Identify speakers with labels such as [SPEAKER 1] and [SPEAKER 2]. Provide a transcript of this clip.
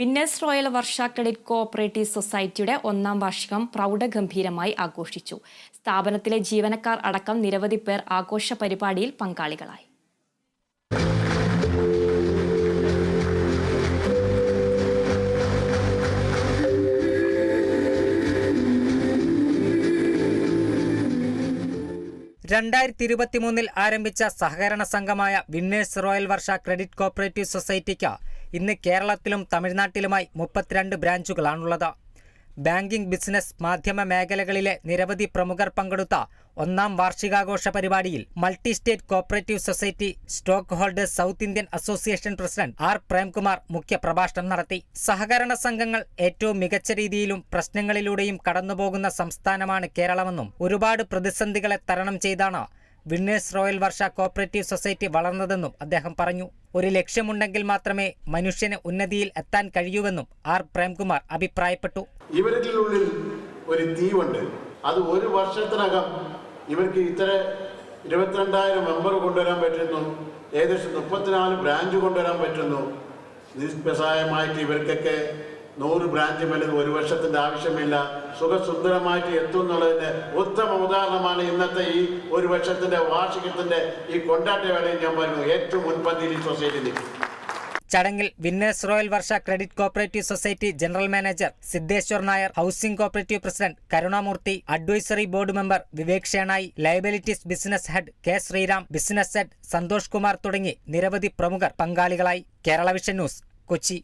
[SPEAKER 1] Winners royal Varsha credit cooperative സൊസൈറ്റിയുടെ ഒന്നാം വാർഷികം പ്രൗഢഗംഭീരമായി ആഘോഷിച്ചു. സ്ഥാപനത്തിലെ ജീവനക്കാർ അടക്കം നിരവധി പേർ ആഘോഷ പരിപാടിയിൽ പങ്കാളികളായി.
[SPEAKER 2] രണ്ടായിരത്തി ഇരുപത്തിമൂന്നിൽ ആരംഭിച്ച സഹകരണ സംഘമായ winners royal Varsha credit cooperative സൊസൈറ്റിക്ക് ഇന്ന് കേരളത്തിലും തമിഴ്നാട്ടിലുമായി മുപ്പത്തിരണ്ട് ബ്രാഞ്ചുകളാണുള്ളത്. ബാങ്കിംഗ് ബിസിനസ് മാധ്യമ മേഖലകളിലെ നിരവധി പ്രമുഖർ പങ്കെടുത്ത ഒന്നാം വാർഷികാഘോഷ പരിപാടിയിൽ multi state cooperative society stock holders South Indian association president R Premkumar മുഖ്യപ്രഭാഷണം നടത്തി. സഹകരണ സംഘങ്ങൾ ഏറ്റവും മികച്ച രീതിയിലും പ്രശ്നങ്ങളിലൂടെയും കടന്നുപോകുന്ന സംസ്ഥാനമാണ് കേരളമെന്നും ഒരുപാട് പ്രതിസന്ധികളെ തരണം ചെയ്താണ് winners royal Varsha cooperative society വളർന്നതെന്നും അദ്ദേഹം പറഞ്ഞു. ഒരു ലക്ഷ്യമുണ്ടെങ്കിൽ മാത്രമേ മനുഷ്യന് ഉന്നതിയിൽ എത്താൻ കഴിയൂവെന്നും ആർ പ്രേംകുമാർ അഭിപ്രായപ്പെട്ടു.
[SPEAKER 3] ഇവരുടെ ഉള്ളിൽ ഒരു തീവുണ്ട്. അത് ഒരു വർഷത്തിനകം ഇവർക്ക് ഇത്ര ഇരുപത്തിരണ്ടായിരം മെമ്പർ കൊണ്ടുവരാൻ പറ്റുന്നു. ഏകദേശം മുപ്പത്തിനാല് ബ്രാഞ്ച് കൊണ്ടുവരാൻ പറ്റുന്നു. നിസ്പ്രസായമായിട്ട് ഇവർക്കൊക്കെ നൂറ് ബ്രാഞ്ച് വലുത് ഒരു വർഷത്തിന്റെ ആവശ്യമില്ല. സുഖസുന്ദരമായിട്ട് എത്തും ഉത്തമ ഉദാഹരണമാണ് ഇന്നത്തെ ഈ ഒരു വർഷത്തിന്റെ വാർഷികത്തിന്റെ ഈ കൊണ്ടാട്ട വേളയിൽ ഞാൻ പറഞ്ഞു ഏറ്റവും മുൻപന്തിയിൽ സൊസൈറ്റി
[SPEAKER 2] ചടങ്ങിൽ winners royal Varsha credit cooperative society general manager Siddheshwar Nair housing cooperative president Karunamoorthy advisory board member Vivek Shenoy liabilities business head K Sreeram business head Santhosh Kumar തുടങ്ങി നിരവധി പ്രമുഖർ പങ്കാളികളായി. Kerala vision news Kochi.